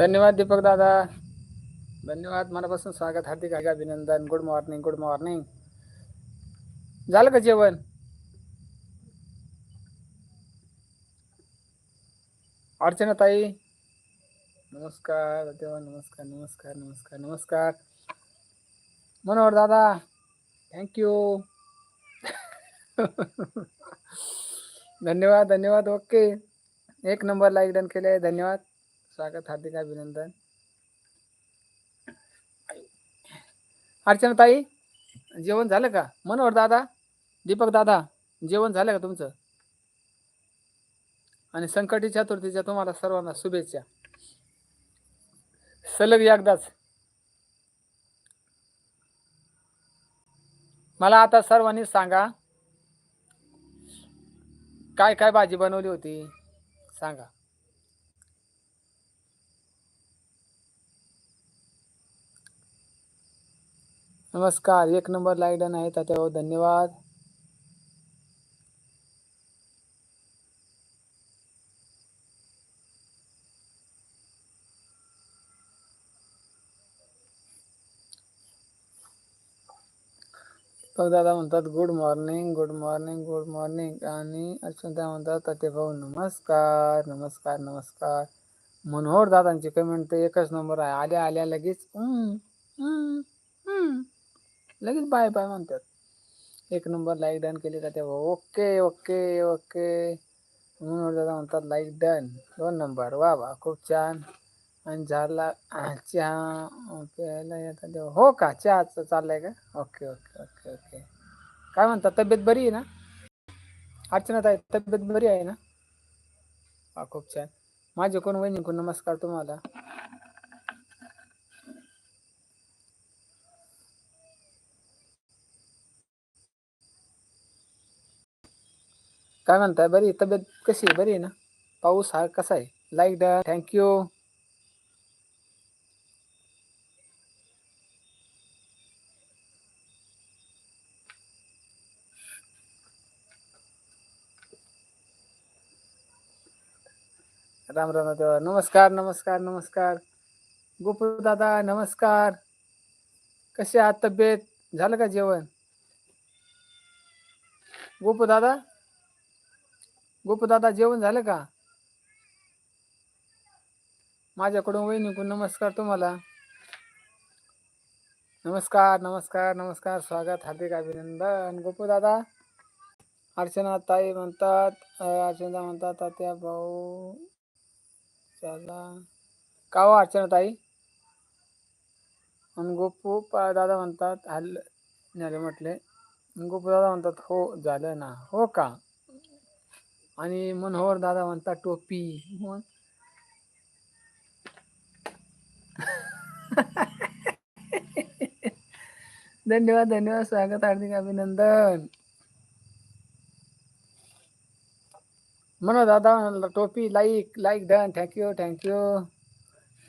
धन्यवाद दीपक दादा। धन्यवाद मनापासून स्वागत हार्दिक हार्दिक अभिनंदन गुड मॉर्निंग गुड मॉर्निंग झालं का जेवण? अर्चना ताई नमस्कार देवा नमस्कार नमस्कार नमस्कार नमस्कार. मनोहर दादा थँक्यू धन्यवाद धन्यवाद ओके एक नंबर लाईक डन केले धन्यवाद. स्वागत हार्दिक अभिनंदन. अर्चना ताई जेवण झालं का? मनोहर दादा दीपक दादा जेवण झालं का तुमचं? आणि संकटी चतुर्थीच्या तुम्हाला सर्वांना शुभेच्छा. सलग एकदाच. मला आता सर्वांनी सांगा काय काय भाजी बनवली होती? सांगा. नमस्कार एक नंबर लाइट डन आहे त्याच्यावर धन्यवाद. दादा म्हणतात good morning good morning good morning आणि अर्चना म्हणतात ताते भाऊ नमस्कार नमस्कार नमस्कार. मनोहर दादांची कमेंट तर एकच नंबर आहे. आल्या आल्या लगेच हम्म, हम्म, हम्म. लगेच बाय बाय म्हणतात. एक नंबर लाईक डन का तेव्हा ओके ओके ओके. दादा म्हणतात लाईक डन दोन नंबर. वा वा, खूप छान. आणि चहा. हो का? चहाचं चाललंय का? Okay okay okay okay. म्हणतात? तब्येत बरी आहे ना? अर्चना ताई, तब्येत बरी आहे ना? हा खूप छान. कोण वहिनीकडून नमस्कार तुम्हाला. काय म्हणताय? बरी? तब्येत कशी आहे? बरी आहे ना? पाऊस हा कसा आहे? Like done thank you Ram Ram नमस्कार नमस्कार नमस्कार. गोपू दादा, नमस्कार. कशी आहात तब्येत? झालं का जेवण? गोपू दादा? गोपू दादा जेवण झालं का? माझ्याकडून वहिनीकडून नमस्कार तुम्हाला. नमस्कार नमस्कार नमस्कार. स्वागत हार्दिक अभिनंदन. गोपू दादा अर्चना ताई म्हणतात अर्चना म्हणतात तात्या भाऊ चला. का हो अर्चना ताई? आणि गोपू दादा म्हणतात हल्ल झाले म्हटले. गोपू दादा म्हणतात हो झालं ना. हो का? आणि मनोहर दादा म्हणतात टोपी. मग? धन्यवाद धन्यवाद. स्वागत हार्दिक अभिनंदन. मनोहर दादा म्हणाला टोपी like like done thank you thank you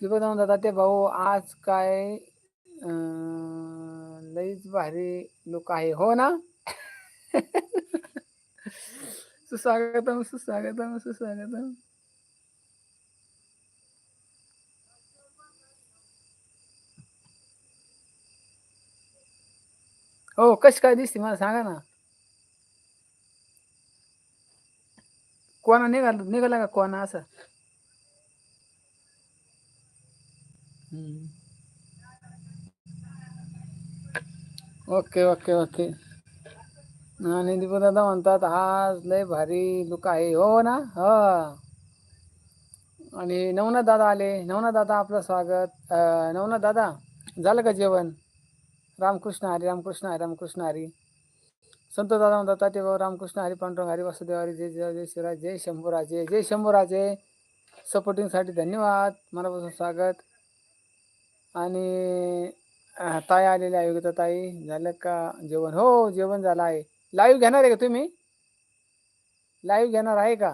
Deepak दादा दादा ते भाऊ आज काय लईच भारी लोक आहे. हो ना? सुस्वागतम सुस्वागतम सुस्वागतम हो कशी काय दिसते मला सांगा ना. कोणा निघाला निघाला का कोणा असं. Okay okay okay. आणि दादा म्हणतात आज लय भारी लुक आहे. हो, हो ना? हा. आणि नवनाथ दादा आले. नवनाथ दादा आपलं स्वागत. नवनाथ दादा झालं का जेवण? रामकृष्ण हरी रामकृष्ण हरी रामकृष्ण हरी. संत दादा म्हणतात ते भाऊ रामकृष्ण हरी पांडुरंग हरी वासुदेव हरी जय जय जय शिवराज जय शंभूराजे जय शंभूराजे. सपोर्टिंगसाठी धन्यवाद. मनापासून स्वागत. आणि ताई आलेली योग्यता ताई. झालं का जेवण? हो जेवण झालं आहे. लाईव्ह घेणार आहे का तुम्ही? लाईव्ह घेणार आहे का?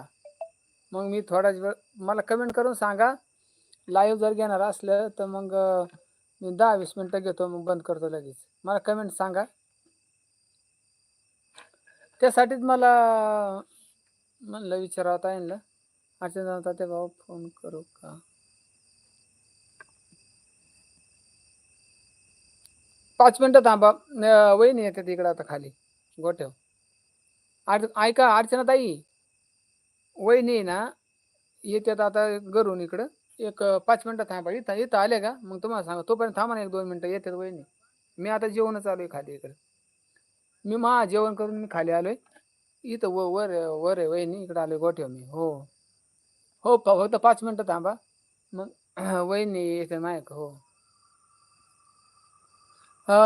मग मी थोडाच वेळ मला कमेंट करून सांगा. लाईव्ह जर घेणार असलं तर मग मी दहा वीस मिनटं घेतो मग बंद करतो लगेच. मला कमेंट सांगा. त्यासाठीच मला म्हणलं विचारावं येईल अर्चना ते भाऊ फोन करू का? पाच मिनटं थांबा. वहिनी येते तिकडं आता खाली. गोठ्याव आर ऐका अर्चना ताई वहिनी ना येतात आता घरून इकडं. एक पाच मिनटं थांबा. इथं इथं आले का? मग तुम्हाला सांगा. तोपर्यंत थांबा ना एक दोन मिनटं. येतात वहिनी. मी आता जेवणच आलो आहे खाली इकडं. मी मा जेवण करून मी खाली आलो आहे इथं व वर आहे- वर आहे वहिनी. इकडं आलोय गोठ्याव मी. हो. हो फक्त पाच मिनटं थांबा. मग वहिनी येते नायक हो.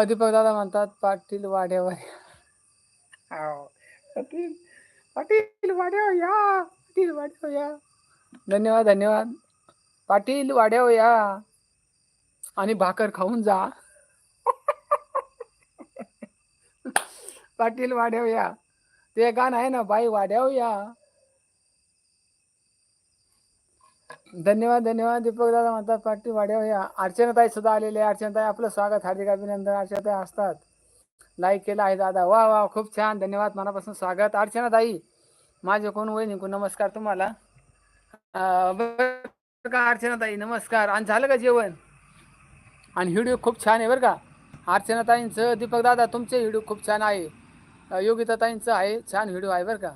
दीपक दादा म्हणतात पाटील वाड्यावर हो पाटील पाटील वाड्यावर या पाटील वाड्यावर या धन्यवाद धन्यवाद. पाटील वाड्यावर या आणि भाकर खाऊन जा. पाटील वाड्यावर या ते गाणं आहे ना बाई वाड्यावर या धन्यवाद धन्यवाद दीपक दादा म्हणतात पाटील वाड्यावर या अर्चनाताई सुद्धा आलेले आहे. अर्चनाताई आपलं स्वागत हार्दिक अभिनंदन. अर्चनाताई असतात. लाईक केलं आहे दादा. वा वा खूप छान. धन्यवाद. मनापासून स्वागत. अर्चना ताई माझे कोण वहिनी नमस्कार तुम्हाला. अं, बरं का अर्चनाताई नमस्कार. आणि झालं का जेवण? आणि व्हिडिओ खूप छान आहे बरं का. अर्चनाताईंचं दीपक दादा तुमचे व्हिडिओ खूप छान आहे. योगिता योगिताताईंचं आहे छान व्हिडिओ आहे बरं का.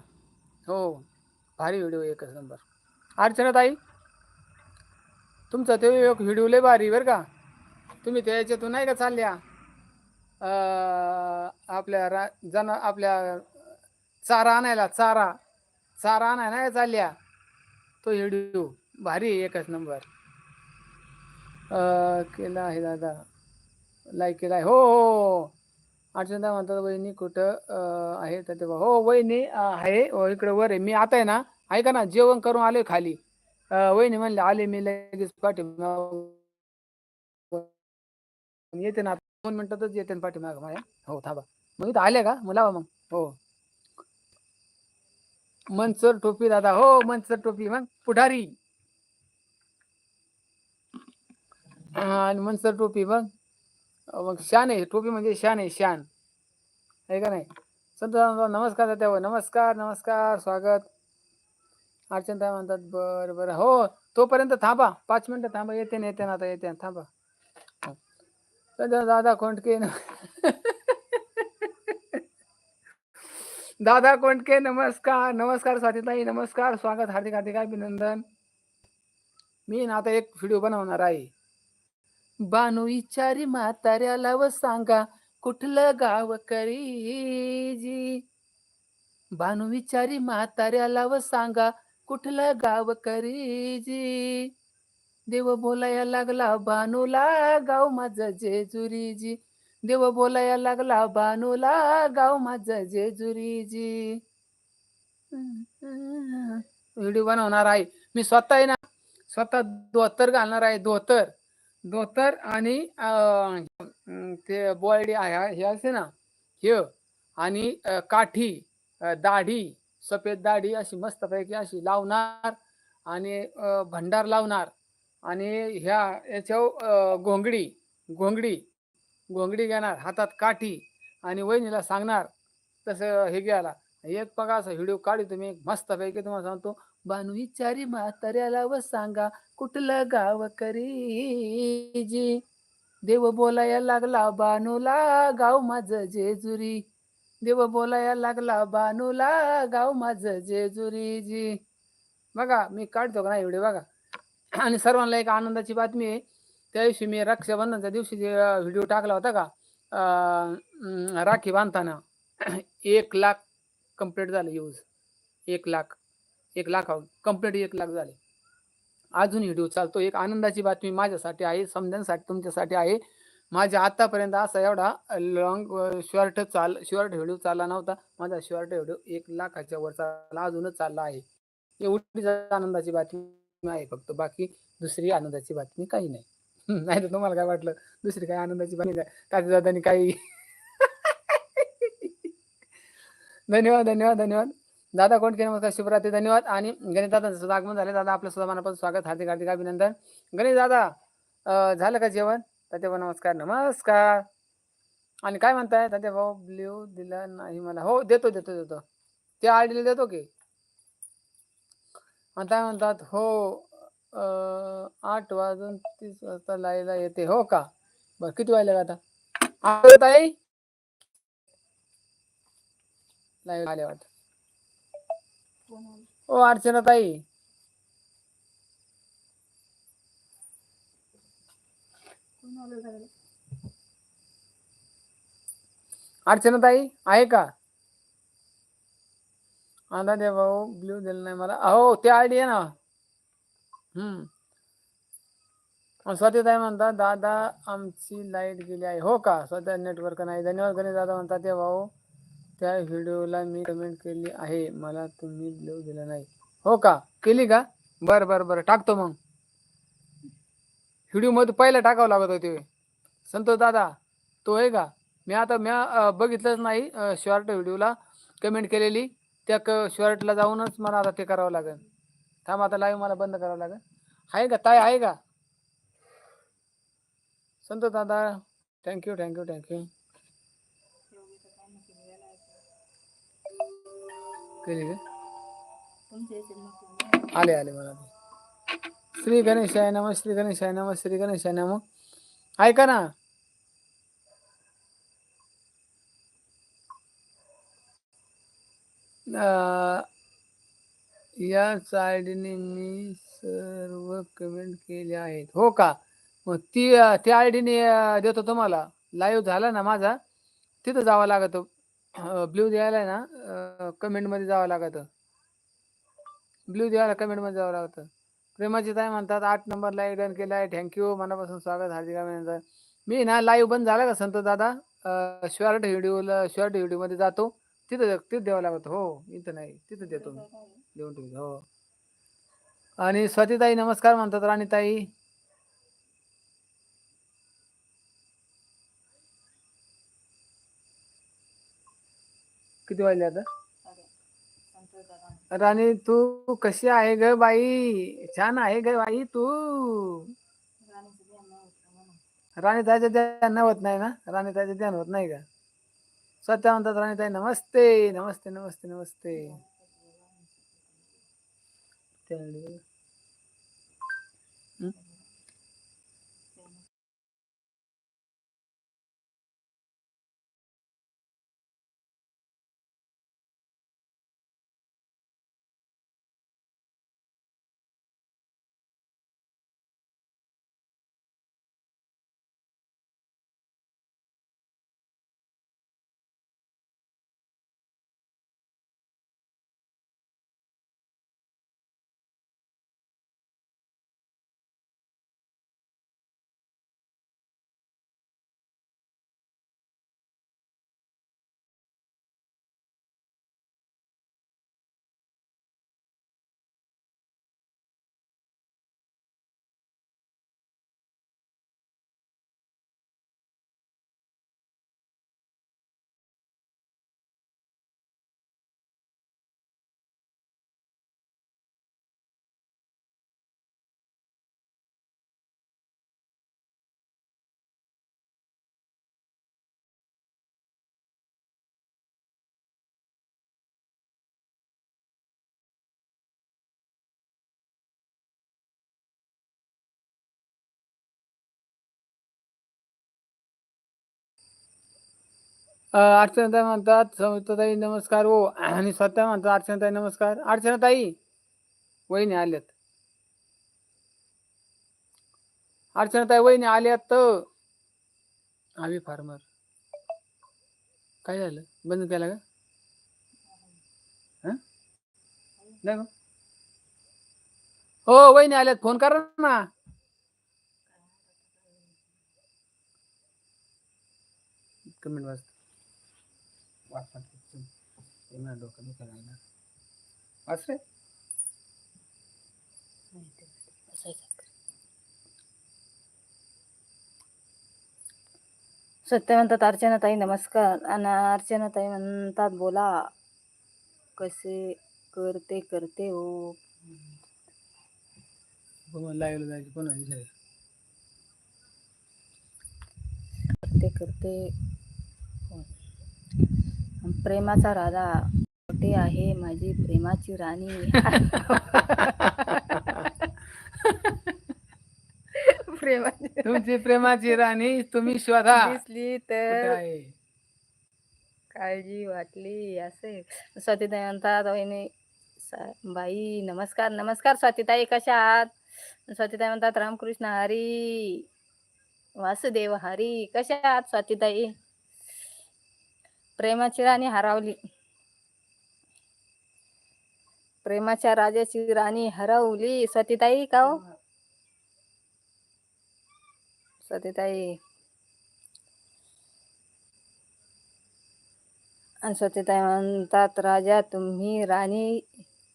हो भारी व्हिडिओ एकच नंबर. अर्चना ताई तुमचा ते एक व्हिडिओ लय भारी बरं का. तुम्ही त्या याच्यातून नाही का चालल्या? आपल्या रा जन आपल्या चारा आणायला चारा चारा आणायला नाही चालल्या. तो व्हिडिओ भारी आहे एकच नंबर. अं, केला आहे दादा. लाईक केला आहे. हो हो हो. अर्चना म्हणतात वहिनी कुठं आहे तर तेव्हा. हो वहिनी आहे. हो, इकडे वर आहे. मी आता आहे ना ऐका ना जेवण करून आलोय खाली. वहिनी म्हणले आले मी लगेच पाठी येते ना दोन मिनिटातच येते पाठीमाग माझ्या हो, थांबा. मग इथं आले का? मग लावा मग. हो. मनसर टोपी दादा. हो, मनसर टोपी. मग पुढारी. आणि मनसर टोपी मग मग शान आहे. टोपी म्हणजे शान आहे शान. आहे का नाही? संत नमस्कार दादा. नमस्कार नमस्कार. स्वागत. अर्चना म्हणतात, बरं बरं. हो, तोपर्यंत थांबा. पाच मिनिटं थांबा. येते ना येते ना, आता येते थांबा. हो. दादा कोंडके दादा कोंडके नमस्कार. नमस्कार स्वातीताई नमस्कार. स्वागत हार्दिक हार्दिक अभिनंदन. मी ना आता एक व्हिडिओ बनवणार आहे. बानू विचारी म्हाताऱ्याला व सांगा कुठलं गाव करीजी? बानू विचारी म्हाताऱ्याला व सांगा कुठलं गाव करीजी? देव बोलाया लागला बानूला गाव माझं जेजुरीजी. देव बोलाया लागला बानूला गाव माझं जेजुरीजी. व्हिडिओ बनवणार आहे. मी स्वतः आहे ना स्वतः धोतर घालणार आहे धोतर. धोतर आणि ते बॉयडी आहे हे असे ना हे आणि काठी दाढी सफेद दाढी अशी मस्तपैकी अशी लावणार आणि भंडार लावणार. आणि ह्या याच्यावर घोंगडी घोंगडी घोंगडी घेणार हातात काठी आणि वहिनीला सांगणार तसं हे घ्यायला. एक बघा असं व्हिडिओ काढू तुम्ही मस्तपैकी तुम्हाला सांगतो. बानू विचारी म्हाताऱ्याला व सांगा कुठलं गाव करी जी देव बोलाया लागला बानूला गाव माझं जेजुरी. देव बोलाया लागला बानूला गाव माझं जेजुरी जी बघा मी काढतो का नाही व्हिडिओ बघा. आणि सर्वांना एक आनंदाची बातमी आहे. त्या दिवशी मी रक्षाबंधनच्या दिवशी जे व्हिडिओ टाकला होता का राखी बांधताना एक लाख कंप्लीट झाले यूज एक लाख एक लाख कंप्लीट एक लाख झाले. अजून व्हिडिओ चालतो. एक आनंदाची बातमी माझ्यासाठी आहे समजण्यासाठी तुमच्यासाठी आहे. माझ्या आतापर्यंत असा एवढा लॉंग शॉर्ट चाल शॉर्ट व्हिडिओ चालला नव्हता. माझा शॉर्ट व्हिडिओ एक लाखाच्या वर चालला अजूनच चालला आहे. एवढीच आनंदाची बातमी. आहे फक्त बाकी दुसरी आनंदाची बातमी काही नाही. नाही तर तुम्हाला काय वाटलं? दुसरी काय आनंदाची बातमी काय तात्या दादानी काही धन्यवाद धन्यवाद धन्यवाद. दादा कोण केलं? नमस्कार शुभरात्री धन्यवाद. आणि गणेश दादाचं सुद्धा आगमन झाले दादा आपलं सुद्धा मनापासून स्वागत हार्दिक हार्दिक अभिनंदन. गणेश दादा झालं का जेवण? तात्या नमस्कार नमस्कार. आणि काय म्हणताय? तात्या भाऊ ब्ल्यू दिला नाही मला. हो देतो देतो देतो. त्या आयडीला देतो की? आणि काय म्हणतात हो आठ वाजून तीस वाजता लायला येते हो का? बर किती वाजले आता? आले हो, ताई? लाईव्ह आले वाटत. ओ अर्चना ताई. अर्चना ताई आहे का? अंदा दे भाऊ ब्ल्यू दिलं नाही मला. अहो ते आयडिया आहे ना. हम्म. स्वतः ताई म्हणतात दादा आमची लाइट गेली आहे. हो का? स्वतः नेटवर्क नाही. धन्यवाद गणेश दादा म्हणतात ते भाऊ त्या व्हिडिओला मी कमेंट केली आहे. मला तुम्ही ब्ल्यू दिला नाही. हो का? केली का? बरं बरं बरं. टाकतो मग. व्हिडिओमध्ये पहिला टाकावं लागत होते संतोष दादा तो आहे का? मी आता म्या बघितलंच नाही शॉर्ट व्हिडिओला. कमेंट केलेली. त्या क शर्टला जाऊनच मला आता ते करावं लागेल. थांब आता लाईव्ह मला बंद करावं लागेल. आहे का? ताई आहे का? संतोष दादा थँक्यू थँक्यू थँक्यू केली का? आले आले मला ते. श्री गणेशाय नम श्री गणेशाय नम श्री गणेशाय नम. ऐका ना या याच आयडीने मी सर्व कमेंट केले आहेत. हो का? मग ती त्या आय डीने देतो तुम्हाला. लाईव्ह झाला ना माझा? तिथं जावं लागतं. ब्ल्यू द्यायला आहे ना? कमेंटमध्ये जावं लागतं. ब्ल्यू द्यायला कमेंटमध्ये जावं लागतं. प्रेमाची ताई म्हणतात आठ नंबर लाईव्ह डन केला आहे. थँक्यू मनापासून स्वागत. हार्दिक अभिनंदन. मी ना लाईव्ह बंद झाला का संत दादा? शॉर्ट व्हिडिओला शॉर्ट व्हिडिओमध्ये जातो. तिथं तिथं द्यावं लागतं हो इथं नाही तिथं देतो मी. देऊन ठेवतो हो. आणि स्वातीताई नमस्कार म्हणतात राणीताई. किती वाजले आता? राणी तू कशी आहे ग बाई? छान आहे ग बाई तू. राणी ताईचं ध्यान होत नाही ना? राणी ताईचं ध्यान होत नाही का? स्वतः म्हणतात राणी ताई नमस्ते नमस्ते नमस्ते नमस्ते. अर्चनाताई म्हणतात सविताताई नमस्कार हो आणि स्वतः म्हणतात अर्चनाताई नमस्कार. अर्चनाताई वहिनी आल्यात. अर्चनाताई वहिनी आल्यात. आम्ही फार्मर. काय झालं? बंद केला का? नाही हो वहिनी आल्यात. फोन करा ना. कमेंट वाजता वाच वाच, वाच. हे माझं डोकं दुखायला लागलं. वाच रे सत्य म्हणतात अर्चनाताई नमस्कार आणि अर्चनाताई म्हणतात बोला कसे करते करते हो लाईव्हला जायची कोण? करते करते. प्रेमाचा राजा कुठे आहे? माझी प्रेमाची राणी. प्रेमाची तुमची प्रेमाची राणी तुम्ही शोधा. दिसली तर काळजी वाटली असे. स्वातीताई म्हणतात वहिनी बाई नमस्कार नमस्कार स्वातीताई कशा आहात? स्वातीताई म्हणतात रामकृष्ण हरी वासुदेव हरी कशा आहात स्वातीताई? प्रेमाची राणी हरवली. प्रेमाच्या राजाची राणी हरवली. सतीताई का हो? सतीताई. आणि सतीताई म्हणतात राजा तुम्ही राणी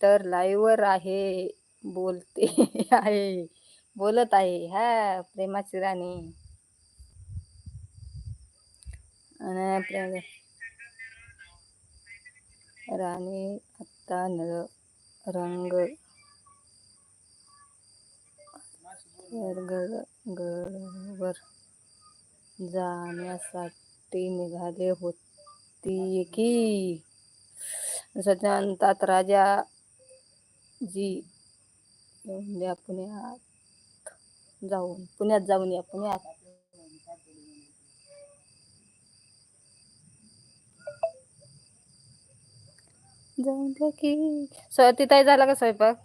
तर लाईव्हवर आहे बोलते आहे बोलत आहे. हा प्रेमाची राणी. आणि प्रेम राणी आत्ता नळ रंग गडवर जाण्यासाठी निघाले होती की? सध्या म्हणतात राजा जी पुण्यात जाऊन पुण्यात जाऊन या पुण्यात. जाऊन द्या की. स्वातीताई झाला का स्वयंपाक?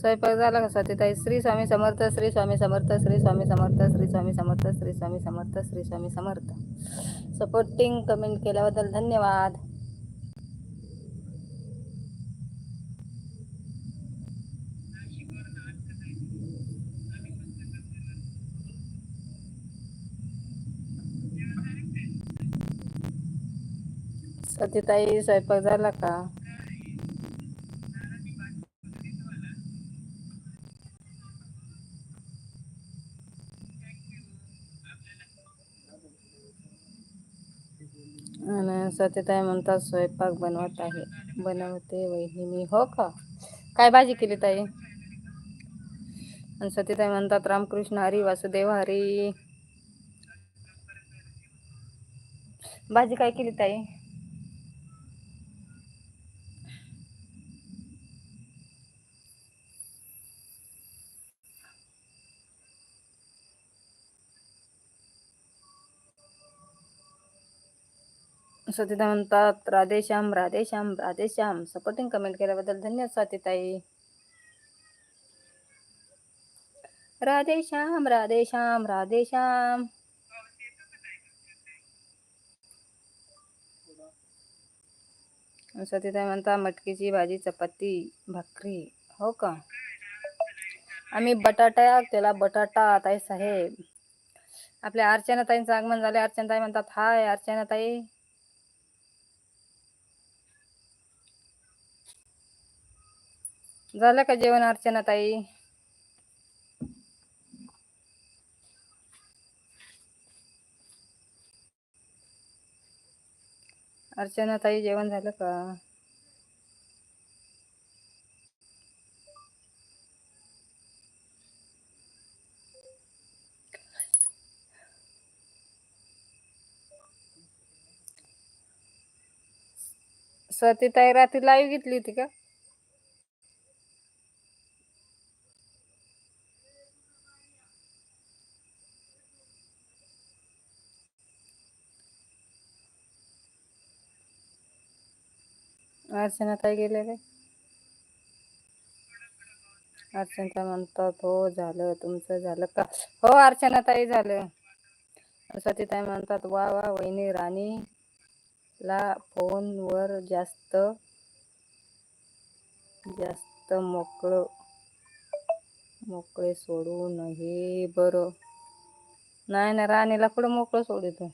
स्वयंपाक झाला का स्वातीताई श्री स्वामी समर्थ श्री स्वामी समर्थ श्री स्वामी समर्थ श्री स्वामी समर्थ श्री स्वामी समर्थ श्री स्वामी समर्थ. सपोर्टिंग कमेंट केल्याबद्दल धन्यवाद. सतीताई स्वयंपाक झाला का? आणि सत्यताई म्हणतात स्वयंपाक बनवत आहे. बनवते वहिनी मी. हो का? काय भाजी केली ताई? आणि सत्यताई म्हणतात रामकृष्ण हरी वासुदेव हरी. भाजी काय केली ताई? स्वातीताई म्हणतात राधेश्याम राधेश्याम राधेश्याम सपोर्टिंग कमेंट केल्याबद्दल धन्यवाद स्वातीताई राधेश्याम राधेश्याम राधेश्याम स्वातीताई म्हणता मटकीची भाजी चपाती भाकरी. हो का? आम्ही बटाटा त्याला बटाटा ताई साहेब. आपल्या अर्चना ताईंचं आगमन झाले अर्चना ताई म्हणतात हाय अर्चना ताई झालं का जेवण अर्चना ताई? अर्चना ताई जेवण झालं का? स्वाती ताई रात्री लाईव्ह घेतली होती का? अर्चना गेले रे अर्चना म्हणतात हो झालं तुमचं झालं का? हो अर्चना ताई झालं. सती ताई म्हणतात वा वा वहिनी राणी ला फोनवर जास्त जास्त मोकळं मोकळे सोडू नये बरं. नाही ना राणीला कुठं मोकळं सोडितो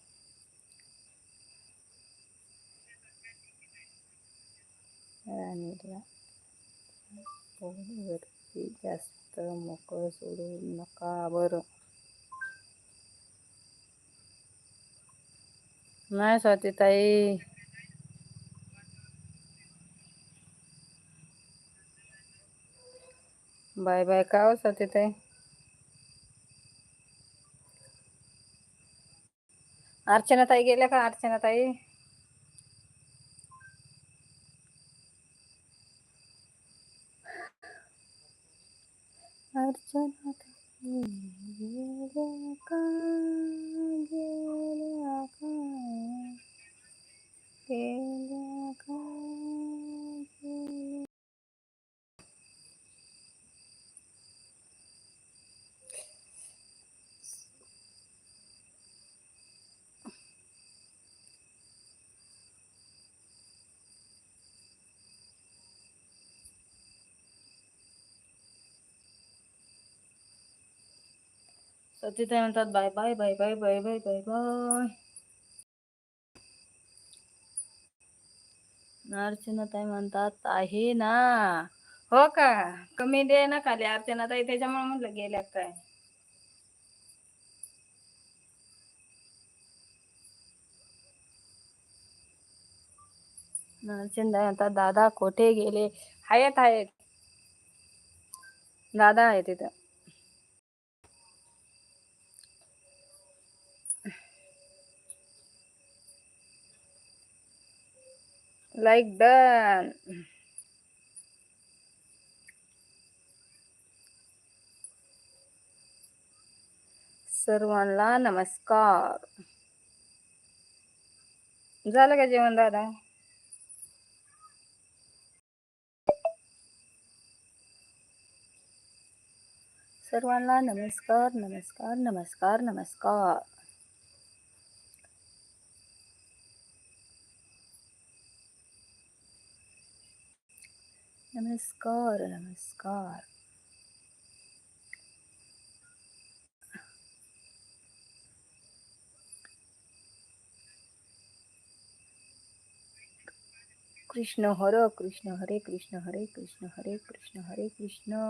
राणीला वरती जास्त मोकळं सोडू नका बरं. नाही स्वाती ताई बाय बाय का हो स्वाती ताई अर्चना ताई गेल्या का अर्चना ताई अर्चना तर तिथे म्हणतात bye bye bye bye bye bye bye bye. अर्चनाताई म्हणतात आहे ना. हो का? कमी दे ना खाली. अर्चनाताई त्याच्यामुळे म्हटलं गेल्या काय? अर्चना म्हणतात दादा कोठे गेले? आहेत आहेत दादा आहे तिथं. लाईक डन सर्वांना नमस्कार. झालं का जेवण दादा? सर्वांना नमस्कार नमस्कार नमस्कार नमस्कार. नमस्कार नमस्कार कृष्ण हर कृष्ण हरे कृष्ण हरे कृष्ण हरे कृष्ण हरे कृष्ण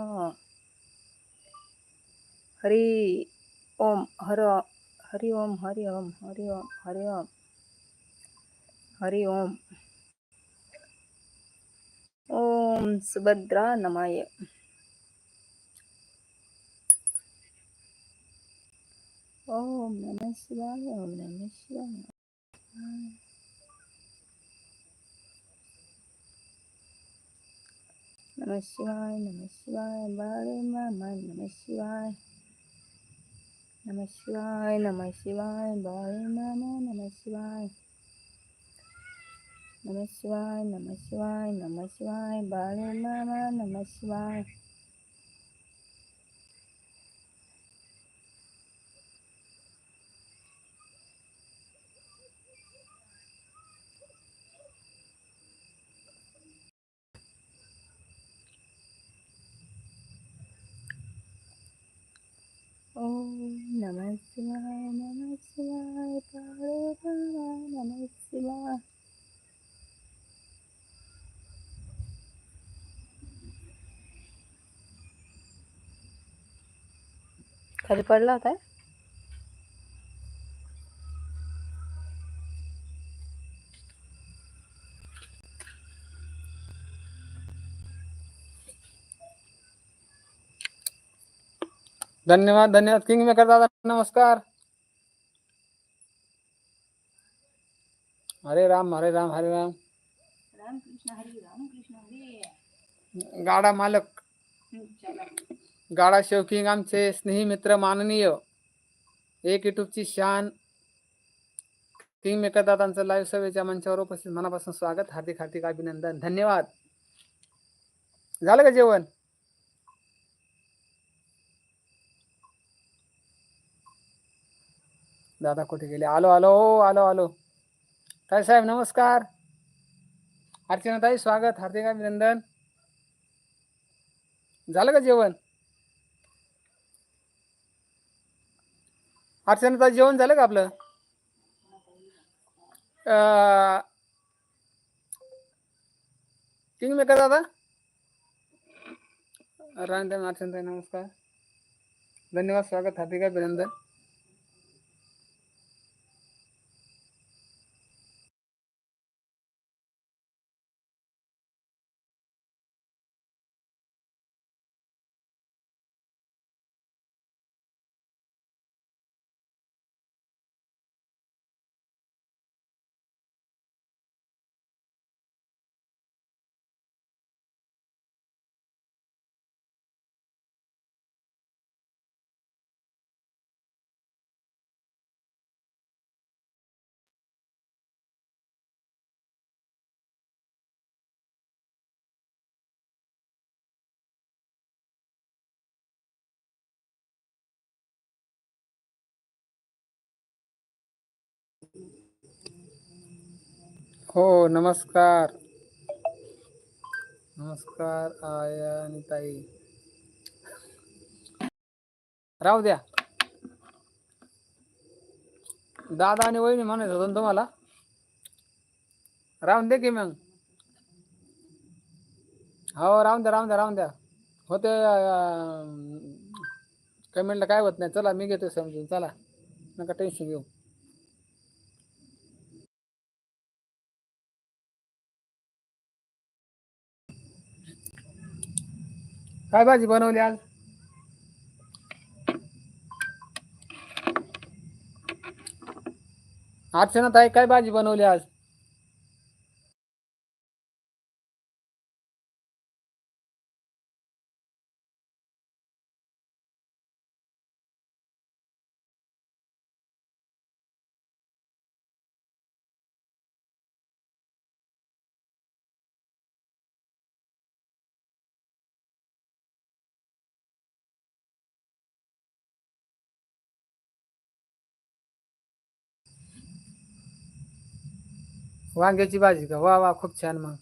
हरि ओम हर हरि ओम हरि ओम हरि ओम हरि ओम हरि ओम ओम सुभद्रा नमाय. ओम नमः शिवाय ओम नमः शिवाय. नमः शिवाय नमः शिवाय बाळे मामा नमः शिवाय. नमः शिवाय नमः शिवाय बाळे मामा नमः शिवाय. ナマシワイ、ナマシワイ、ナマシワイ、バルママ、ナマシワイ。オーナマシワイナマシワイパルハラナマシワイ खाली पडला होता धन्यवाद धन्यवाद किंग में मेकर दादा नमस्कार। हरे राम हरे राम हरे राम। रामकृष्ण हरी रामकृष्ण हरी। गाडा मालक। चला। गाडा शेवकिंग आमचे स्नेही मित्र माननीय एक युट्यूबची शान किंग मेकर दादांचं लाईव्ह सभेच्या मंचावर उपस्थित मनापासून स्वागत हार्दिक हार्दिक अभिनंदन धन्यवाद. झालं का जेवण? दादा कुठे गेले? आलो आलो हो, आलो आलो. ताई साहेब नमस्कार. अर्चनाताई स्वागत हार्दिक अभिनंदन. झालं का जेवण? अर्चनाताई जेवण झालं का आपलं? किंग मेकर दादा? रामदेव अर्चनताई नमस्कार. धन्यवाद स्वागत हार्दिक अभिनंदन. हो नमस्कार. नमस्कार आया आणि ताई. राहू द्या. दादा आणि वहिनी म्हणायचं होतं ना तुम्हाला? राहून दे की मग. हो राहून द्या राहून द्या राहून द्या. होते कमेंटला काय होत नाही. चला मी घेतो समजून. चला नका टेन्शन घेऊ. काय भाजी बनवली आज? अर्चना ताई काय भाजी बनवली आज? वांग्याची भाजी का? वा वा खूप छान मग.